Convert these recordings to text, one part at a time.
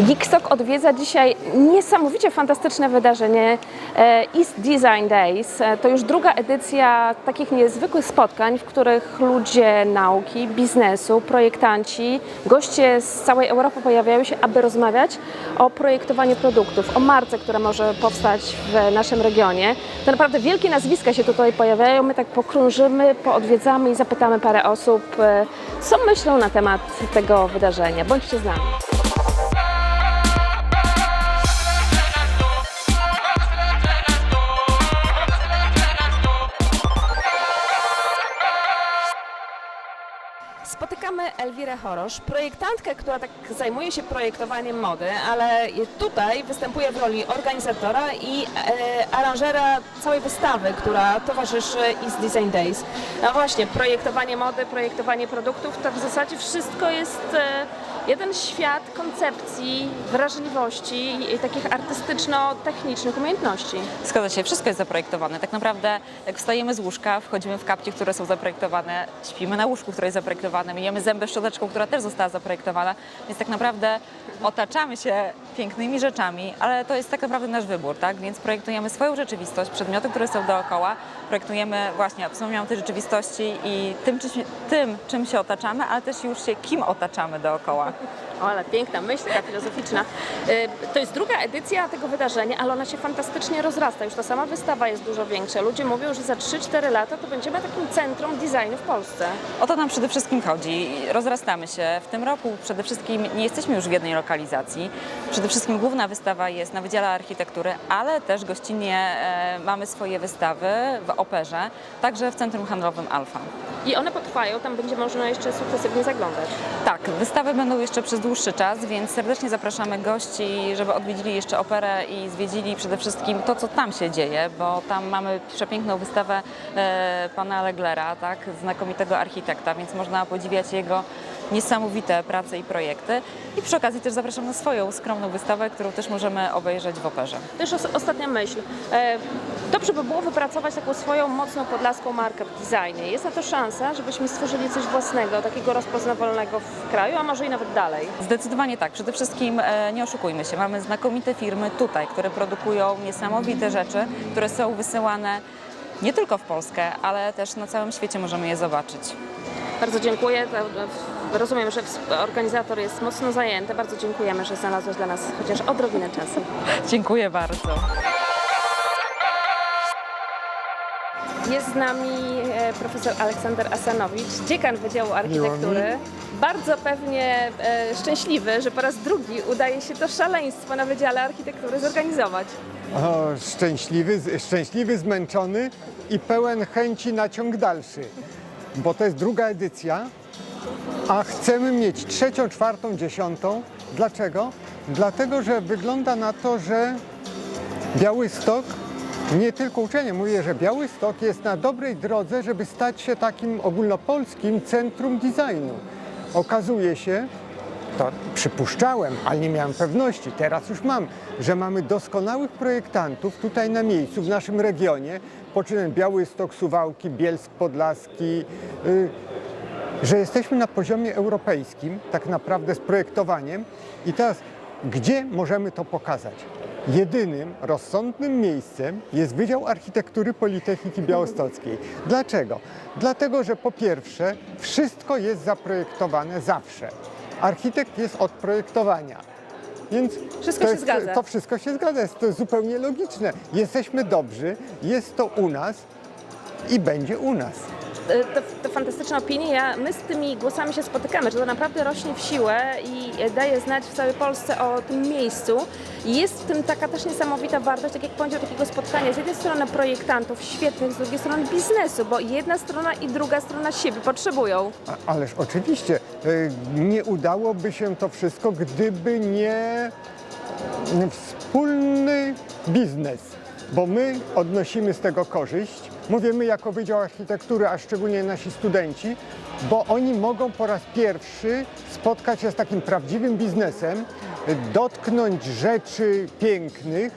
Geekstock odwiedza dzisiaj niesamowicie fantastyczne wydarzenie e, East Design Days. E, To już druga edycja takich niezwykłych spotkań, w których ludzie nauki, biznesu, projektanci, goście z całej Europy pojawiają się, aby rozmawiać o projektowaniu produktów, o marce, która może powstać w naszym regionie. To naprawdę wielkie nazwiska się tutaj pojawiają. My tak pokrążymy, poodwiedzamy i zapytamy parę osób, e, co myślą na temat tego wydarzenia. Bądźcie z nami. Spotykamy Elwirę Chorosz, projektantkę, która tak zajmuje się projektowaniem mody, ale tutaj występuje w roli organizatora i e, aranżera całej wystawy, która towarzyszy East Design Days. No właśnie, projektowanie mody, projektowanie produktów, to w zasadzie wszystko jest e, jeden świat koncepcji, wrażliwości i takich artystyczno-technicznych umiejętności. Zgadza się, wszystko jest zaprojektowane. Tak naprawdę jak wstajemy z łóżka, wchodzimy w kapcie, które są zaprojektowane, śpimy na łóżku, które jest zaprojektowane, myjemy zęby szczoteczką, która też została zaprojektowana, więc tak naprawdę otaczamy się pięknymi rzeczami, ale to jest tak naprawdę nasz wybór, tak? Więc projektujemy swoją rzeczywistość, przedmioty, które są dookoła, projektujemy właśnie, o tej rzeczywistości i tym, czym, tym, czym się otaczamy, ale też już się kim otaczamy dookoła. O, ale piękna myśl, taka filozoficzna. Y, To jest druga edycja tego wydarzenia, ale ona się fantastycznie rozrasta. Już ta sama wystawa jest dużo większa. Ludzie mówią, że za 3-4 lata to będziemy takim centrum designu w Polsce. O to nam przede wszystkim chodzi. Rozrastamy się. W tym roku przede wszystkim nie jesteśmy już w jednej lokalizacji. Przede wszystkim główna wystawa jest na Wydziale Architektury, ale też gościnnie e, mamy swoje wystawy w Operze, także w Centrum Handlowym Alfa. I one potrwają, tam będzie można jeszcze sukcesywnie zaglądać. Tak, wystawy będą jeszcze przez dłuższy czas, więc serdecznie zapraszamy gości, żeby odwiedzili jeszcze operę i zwiedzili przede wszystkim to, co tam się dzieje, bo tam mamy przepiękną wystawę e, pana Leglera, tak, znakomitego architekta, więc można podziwiać jego niesamowite prace i projekty. I przy okazji też zapraszam na swoją skromną wystawę, którą też możemy obejrzeć w operze. To już os- ostatnia myśl. E, Dobrze by było wypracować taką swoją mocną podlaską markę w designie. Jest na to szansa, żebyśmy stworzyli coś własnego, takiego rozpoznawalnego w kraju, a może i nawet dalej. Zdecydowanie tak. Przede wszystkim e, nie oszukujmy się. Mamy znakomite firmy tutaj, które produkują niesamowite rzeczy, które są wysyłane nie tylko w Polskę, ale też na całym świecie możemy je zobaczyć. Bardzo dziękuję. Rozumiem, że organizator jest mocno zajęty. Bardzo dziękujemy, że znalazłeś dla nas chociaż odrobinę czasu. Dziękuję bardzo. Jest z nami e, profesor Aleksander Asanowicz, dziekan Wydziału Architektury. Bardzo pewnie e, szczęśliwy, że po raz drugi udaje się to szaleństwo na Wydziale Architektury zorganizować. O, szczęśliwy, szczęśliwy, zmęczony i pełen chęci na ciąg dalszy, bo to jest druga edycja, a chcemy mieć trzecią, czwartą, dziesiątą. Dlaczego? Dlatego, że wygląda na to, że Białystok, nie tylko uczenie, mówię, że Białystok jest na dobrej drodze, żeby stać się takim ogólnopolskim centrum designu. Okazuje się, to przypuszczałem, ale nie miałem pewności, teraz już mam, że mamy doskonałych projektantów tutaj na miejscu, w naszym regionie, poczynając Białystok, Suwałki, Bielsk Podlaski, y, że jesteśmy na poziomie europejskim, tak naprawdę z projektowaniem. I teraz, gdzie możemy to pokazać? Jedynym rozsądnym miejscem jest Wydział Architektury Politechniki Białostockiej. Dlaczego? Dlatego, że po pierwsze, wszystko jest zaprojektowane zawsze. Architekt jest od projektowania. Więc Wszystko to się jest, zgadza. To wszystko się zgadza, jest to zupełnie logiczne. Jesteśmy dobrzy, jest to u nas i będzie u nas. E, To, to fantastyczna opinia. Ja, my z tymi głosami się spotykamy, że to naprawdę rośnie w siłę i daje znać w całej Polsce o tym miejscu. Jest w tym taka też niesamowita wartość, tak jak powiedział, takiego spotkania z jednej strony projektantów świetnych, z drugiej strony biznesu, bo jedna strona i druga strona siebie potrzebują. A- Ależ oczywiście, y, nie udałoby się to wszystko, gdyby nie wspólny biznes, bo my odnosimy z tego korzyść. Mówimy jako Wydział Architektury, a szczególnie nasi studenci, bo oni mogą po raz pierwszy spotkać się z takim prawdziwym biznesem, dotknąć rzeczy pięknych,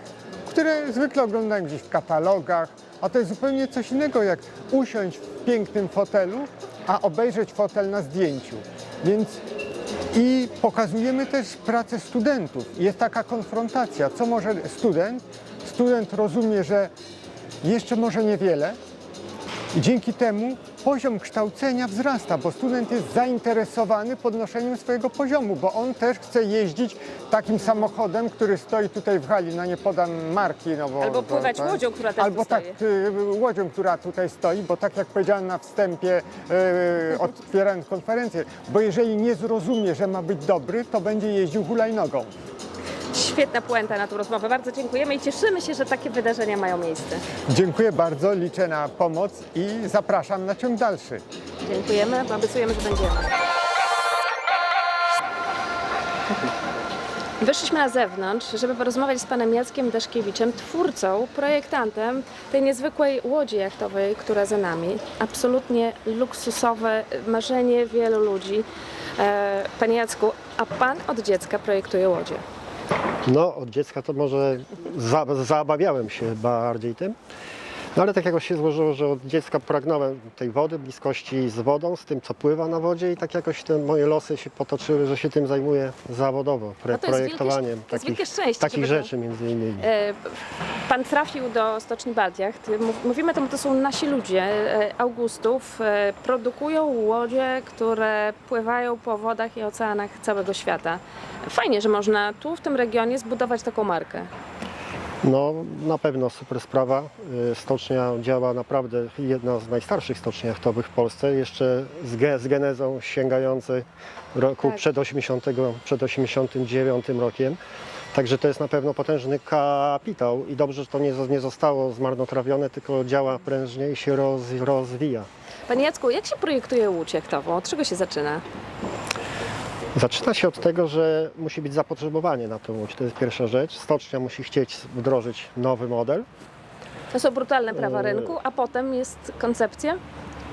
które zwykle oglądają gdzieś w katalogach, a to jest zupełnie coś innego jak usiąść w pięknym fotelu, a obejrzeć fotel na zdjęciu. Więc I pokazujemy też pracę studentów. Jest taka konfrontacja, co może student. Student rozumie, że jeszcze może niewiele, i dzięki temu poziom kształcenia wzrasta, bo student jest zainteresowany podnoszeniem swojego poziomu, bo on też chce jeździć takim samochodem, który stoi tutaj w hali, no nie podam marki. No bo, Albo bo- pływać to- łodzią, która też Albo tu tak, stoi. y, łodzią, która tutaj stoi, bo tak jak powiedziałem na wstępie, y, otwierając konferencję, bo jeżeli nie zrozumie, że ma być dobry, to będzie jeździł hulajnogą. Świetna puenta na tą rozmowę. Bardzo dziękujemy i cieszymy się, że takie wydarzenia mają miejsce. Dziękuję bardzo, liczę na pomoc i zapraszam na ciąg dalszy. Dziękujemy, obiecujemy, że będziemy. Wyszliśmy na zewnątrz, żeby porozmawiać z panem Jackiem Daszkiewiczem, twórcą, projektantem tej niezwykłej łodzi jachtowej, która za nami. Absolutnie luksusowe marzenie wielu ludzi. E, Panie Jacku, a pan od dziecka projektuje łodzie. No, od dziecka to może za, zabawiałem się bardziej tym. No ale tak jakoś się złożyło, że od dziecka pragnąłem tej wody, bliskości z wodą, z tym co pływa na wodzie i tak jakoś te moje losy się potoczyły, że się tym zajmuję zawodowo, pre, No to jest wielkie- projektowaniem to jest wielkie takich, szczęście, takich żeby to- rzeczy między innymi. E, Pan trafił do Stoczni Baltiacht. Mów- Mówimy tam, to są nasi ludzie, e, Augustów. e, Produkują łodzie, które pływają po wodach i oceanach całego świata. Fajnie, że można tu w tym regionie zbudować taką markę. No na pewno super sprawa. Y, Stocznia działa naprawdę, jedna z najstarszych stoczni jachtowych w Polsce, jeszcze z, ge, z genezą sięgającej roku Tak. przed, 80, przed 89 rokiem. Także to jest na pewno potężny kapitał i dobrze, że to nie, nie zostało zmarnotrawione, tylko działa prężnie i się roz, rozwija. Panie Jacku, jak się projektuje łódź jachtową? Od czego się zaczyna? Zaczyna się od tego, że musi być zapotrzebowanie na tę łódź. To jest pierwsza rzecz. Stocznia musi chcieć wdrożyć nowy model. To są brutalne prawa E, rynku, a potem jest koncepcja?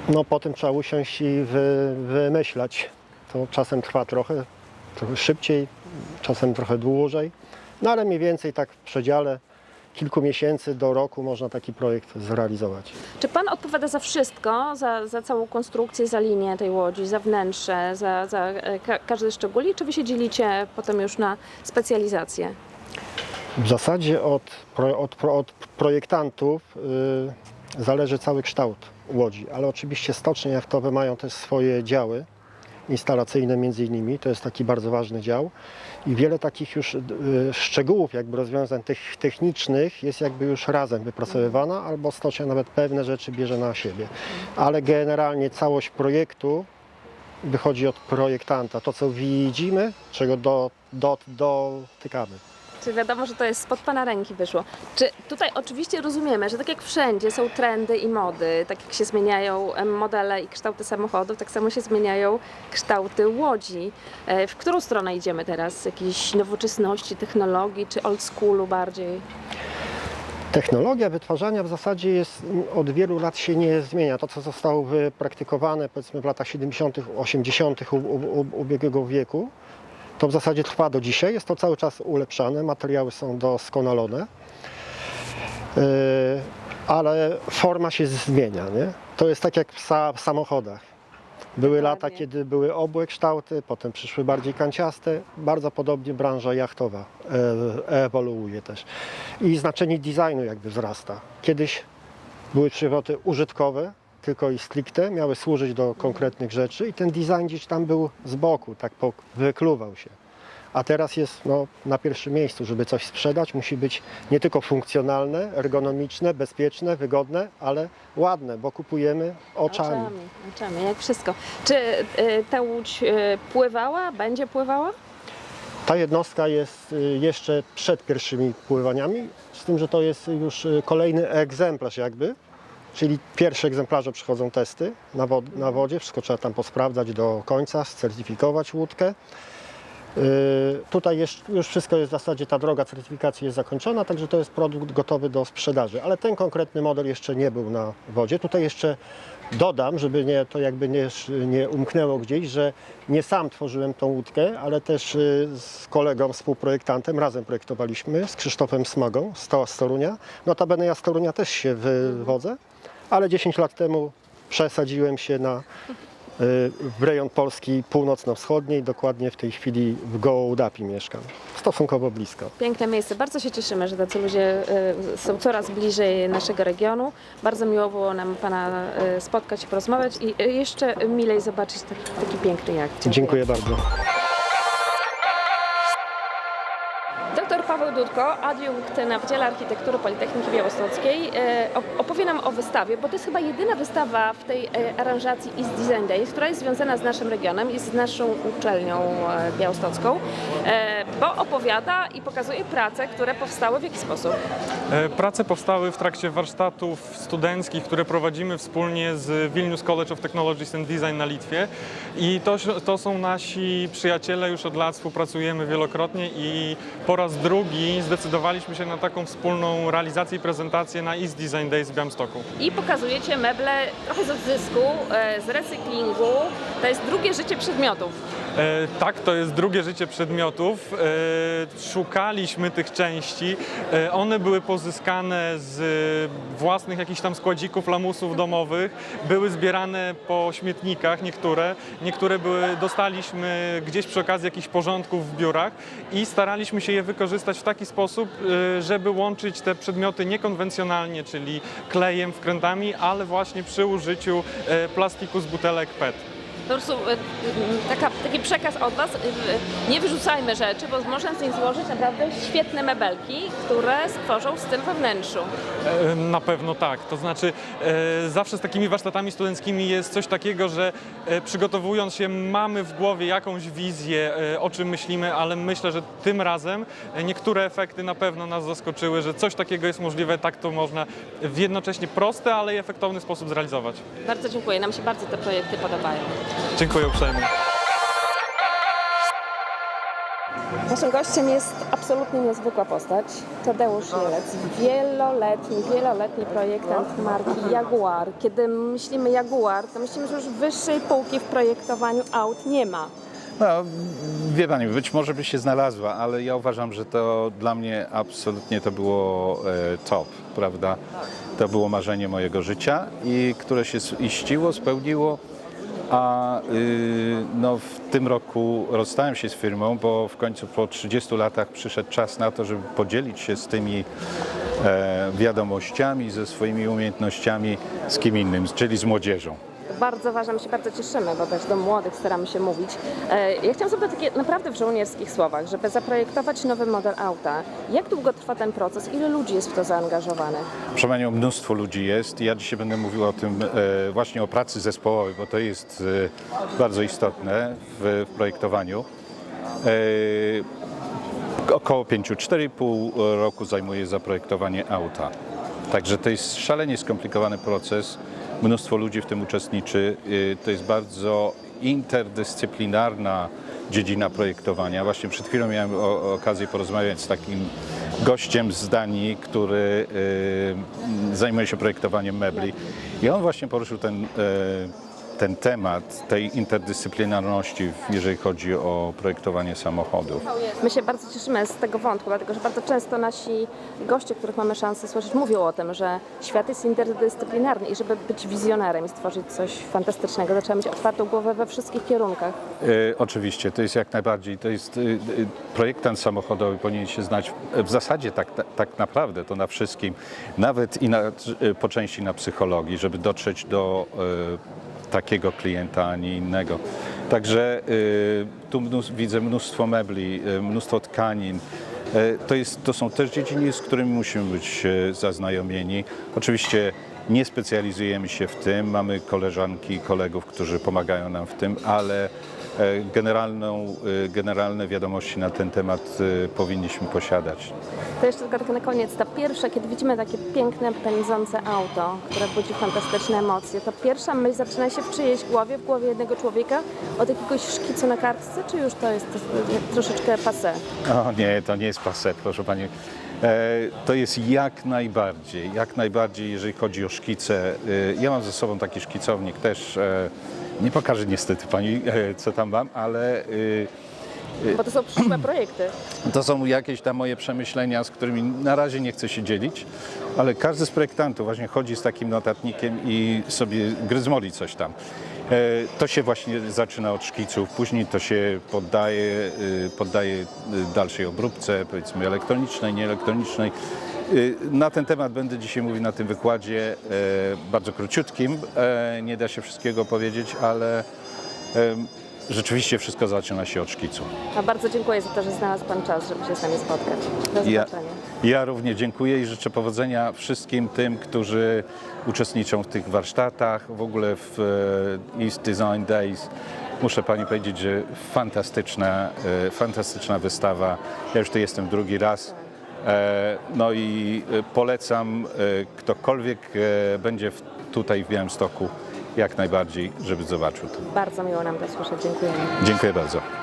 No potem trzeba usiąść i wy, wymyślać. To czasem trwa trochę, trochę szybciej, czasem trochę dłużej. No ale mniej więcej tak w przedziale kilku miesięcy do roku można taki projekt zrealizować. Czy pan odpowiada za wszystko, za, za całą konstrukcję, za linię tej łodzi, za wnętrze, za, za e, ka- każdy szczegół, czy wy się dzielicie potem już na specjalizację? W zasadzie od, pro, od, od projektantów y, zależy cały kształt łodzi, ale oczywiście stocznie jachtowe mają też swoje działy instalacyjne między innymi, to jest taki bardzo ważny dział. I wiele takich już y, szczegółów jakby rozwiązań tych, technicznych jest jakby już razem wypracowywana albo stocznia nawet pewne rzeczy bierze na siebie, ale generalnie całość projektu wychodzi od projektanta, to co widzimy, czego do, do, dotykamy. Czy wiadomo, że to jest spod Pana ręki wyszło? Czy tutaj oczywiście rozumiemy, że tak jak wszędzie są trendy i mody, tak jak się zmieniają modele i kształty samochodów, tak samo się zmieniają kształty łodzi. E, W którą stronę idziemy teraz? Jakiejś nowoczesności, technologii, czy old schoolu bardziej? Technologia wytwarzania w zasadzie jest od wielu lat się nie zmienia. To, co zostało wypraktykowane powiedzmy w latach 70., 80. u- u- u- ubiegłego wieku, to w zasadzie trwa do dzisiaj. Jest to cały czas ulepszane, materiały są doskonalone, Yy, ale forma się zmienia. Nie? To jest tak jak w sa- w samochodach. Były lata, kiedy były obłe kształty, potem przyszły bardziej kanciaste. Bardzo podobnie branża jachtowa e, ewoluuje też. I znaczenie designu jakby wzrasta. Kiedyś były przywroty użytkowe, tylko i stricte, miały służyć do konkretnych rzeczy i ten design gdzieś tam był z boku, tak wykluwał się. A teraz jest no, na pierwszym miejscu, żeby coś sprzedać, musi być nie tylko funkcjonalne, ergonomiczne, bezpieczne, wygodne, ale ładne, bo kupujemy oczami. Oczami, oczami, jak wszystko. Czy y, ta łódź y, pływała, będzie pływała? Ta jednostka jest y, jeszcze przed pierwszymi pływaniami, z tym, że to jest już y, kolejny egzemplarz jakby, czyli pierwsze egzemplarze przychodzą testy na, wod- na wodzie, wszystko trzeba tam posprawdzać do końca, certyfikować łódkę. Y, Tutaj już wszystko jest w zasadzie, ta droga certyfikacji jest zakończona, także to jest produkt gotowy do sprzedaży, ale ten konkretny model jeszcze nie był na wodzie. Tutaj jeszcze dodam, żeby nie, to jakby nie, nie umknęło gdzieś, że nie sam tworzyłem tą łódkę, ale też y, z kolegą, współprojektantem razem projektowaliśmy, z Krzysztofem Smagą z To- z Torunia. Notabene ja z Torunia też się wywodzę, ale 10 lat temu przesadziłem się na w rejon Polski północno-wschodniej, dokładnie w tej chwili w Gołdapi mieszkam, stosunkowo blisko. Piękne miejsce. Bardzo się cieszymy, że tacy ludzie e, są coraz bliżej naszego regionu. Bardzo miło było nam Pana e, spotkać i porozmawiać i jeszcze milej zobaczyć taki, taki piękny jak. Dziękuję bardzo. Paweł Dudko, adiunkt na Wydziale Architektury Politechniki Białostockiej, e, op- opowie nam o wystawie, bo to jest chyba jedyna wystawa w tej e, aranżacji East Design Days, która jest związana z naszym regionem i z naszą uczelnią e, białostocką, bo opowiada i pokazuje prace, które powstały w jaki sposób. Prace powstały w trakcie warsztatów studenckich, które prowadzimy wspólnie z Vilnius College of Technologies and Design na Litwie. I to, to są nasi przyjaciele, już od lat współpracujemy wielokrotnie i po raz drugi zdecydowaliśmy się na taką wspólną realizację i prezentację na East Design Days w Białymstoku. I pokazujecie meble trochę z odzysku, e, z recyklingu. To jest drugie życie przedmiotów. E, tak, to jest drugie życie przedmiotów. E, szukaliśmy tych części. E, one były pozyskane z własnych jakichś tam składzików, lamusów domowych. Były zbierane po śmietnikach niektóre. Niektóre były, dostaliśmy gdzieś przy okazji jakichś porządków w biurach i staraliśmy się je wykorzystać w taki sposób, żeby łączyć te przedmioty niekonwencjonalnie, czyli klejem, wkrętami, ale właśnie przy użyciu plastiku z butelek PET. Po prostu e, taka, taki przekaz od Was, e, nie wyrzucajmy rzeczy, bo można z nich złożyć naprawdę świetne mebelki, które stworzą styl we wnętrzu. E, Na pewno tak. To znaczy, zawsze z takimi warsztatami studenckimi jest coś takiego, że przygotowując się, mamy w głowie jakąś wizję, o czym myślimy, ale myślę, że tym razem niektóre efekty na pewno nas zaskoczyły, że coś takiego jest możliwe, tak to można w jednocześnie prosty, ale i efektowny sposób zrealizować. Bardzo dziękuję, nam się bardzo te projekty podobają. Dziękuję uprzejmie. Naszym gościem jest absolutnie niezwykła postać, Tadeusz Jelec, wieloletni, wieloletni projektant marki Jaguar. Kiedy myślimy Jaguar, to myślimy, że już wyższej półki w projektowaniu aut nie ma. No, wie Pani, być może by się znalazła, ale ja uważam, że to dla mnie absolutnie to było e, top, prawda? To było marzenie mojego życia i które się iściło, spełniło. A y, no, w tym roku rozstałem się z firmą, bo w końcu po 30 latach przyszedł czas na to, żeby podzielić się z tymi e, wiadomościami, ze swoimi umiejętnościami z kim innym, czyli z młodzieżą. Bardzo ważne, my się bardzo cieszymy, bo też do młodych staramy się mówić. E, Ja chciałam zapytać takie naprawdę w żołnierskich słowach, żeby zaprojektować nowy model auta. Jak długo trwa ten proces? Ile ludzi jest w to zaangażowanych? Panią, mnóstwo ludzi jest. Ja dzisiaj będę mówił o tym e, właśnie o pracy zespołowej, bo to jest e, bardzo istotne w, projektowaniu. Około 5, 4,5 roku zajmuje zaprojektowanie auta. Także to jest szalenie skomplikowany proces. Mnóstwo ludzi w tym uczestniczy. E, to jest bardzo interdyscyplinarna dziedzina projektowania. Właśnie przed chwilą miałem okazję porozmawiać z takim gościem z Danii, który y, zajmuje się projektowaniem mebli. I on właśnie poruszył ten, y, ten temat tej interdyscyplinarności, jeżeli chodzi o projektowanie samochodów. My się bardzo cieszymy z tego wątku, dlatego że bardzo często nasi goście, których mamy szansę słyszeć, mówią o tym, że świat jest interdyscyplinarny i żeby być wizjonerem i stworzyć coś fantastycznego, to trzeba mieć otwartą głowę we wszystkich kierunkach. E, oczywiście, to jest jak najbardziej, to jest e, e, projektant samochodowy powinien się znać w, w zasadzie tak, tak, tak naprawdę to na wszystkim, nawet i na, e, po części na psychologii, żeby dotrzeć do e, takiego klienta, a nie innego. Także e, tu mnóstwo, widzę mnóstwo mebli, e, mnóstwo tkanin. E, To, jest, to są też dziedziny, z którymi musimy być zaznajomieni. Oczywiście nie specjalizujemy się w tym, mamy koleżanki i kolegów, którzy pomagają nam w tym, ale generalną, e, generalne wiadomości na ten temat e, powinniśmy posiadać. To jeszcze tylko tak na koniec, ta pierwsza, kiedy widzimy takie piękne, pędzące auto, które budzi fantastyczne emocje, to pierwsza myśl zaczyna się w czyjejś głowie, w głowie jednego człowieka, od jakiegoś szkicu na kartce, czy już to jest e, troszeczkę passé? O nie, to nie jest paset, proszę Pani. E, To jest jak najbardziej, jak najbardziej, jeżeli chodzi o szkice. E, Ja mam ze sobą taki szkicownik też. E, Nie pokażę niestety Pani, e, co tam mam, ale e, Bo to są przyszłe projekty. To są jakieś tam moje przemyślenia, z którymi na razie nie chcę się dzielić, ale każdy z projektantów właśnie chodzi z takim notatnikiem i sobie gryzmoli coś tam. E, To się właśnie zaczyna od szkiców, później to się poddaje, y, poddaje y, dalszej obróbce, powiedzmy elektronicznej, nieelektronicznej. Y, Na ten temat będę dzisiaj mówił na tym wykładzie, e, bardzo króciutkim. E, Nie da się wszystkiego powiedzieć, ale rzeczywiście wszystko zaczyna się od szkicu. A bardzo dziękuję za to, że znalazł Pan czas, żeby się z nami spotkać. Do Ja, zobaczenia. ja również dziękuję i życzę powodzenia wszystkim tym, którzy uczestniczą w tych warsztatach, w ogóle w e, East Design Days. Muszę Pani powiedzieć, że fantastyczna, e, fantastyczna wystawa. Ja już tu jestem drugi raz. E, No i polecam ktokolwiek będzie tutaj w Białymstoku jak najbardziej, żeby zobaczył to. Bardzo miło nam to słyszeć. Dziękujemy. Dziękuję bardzo.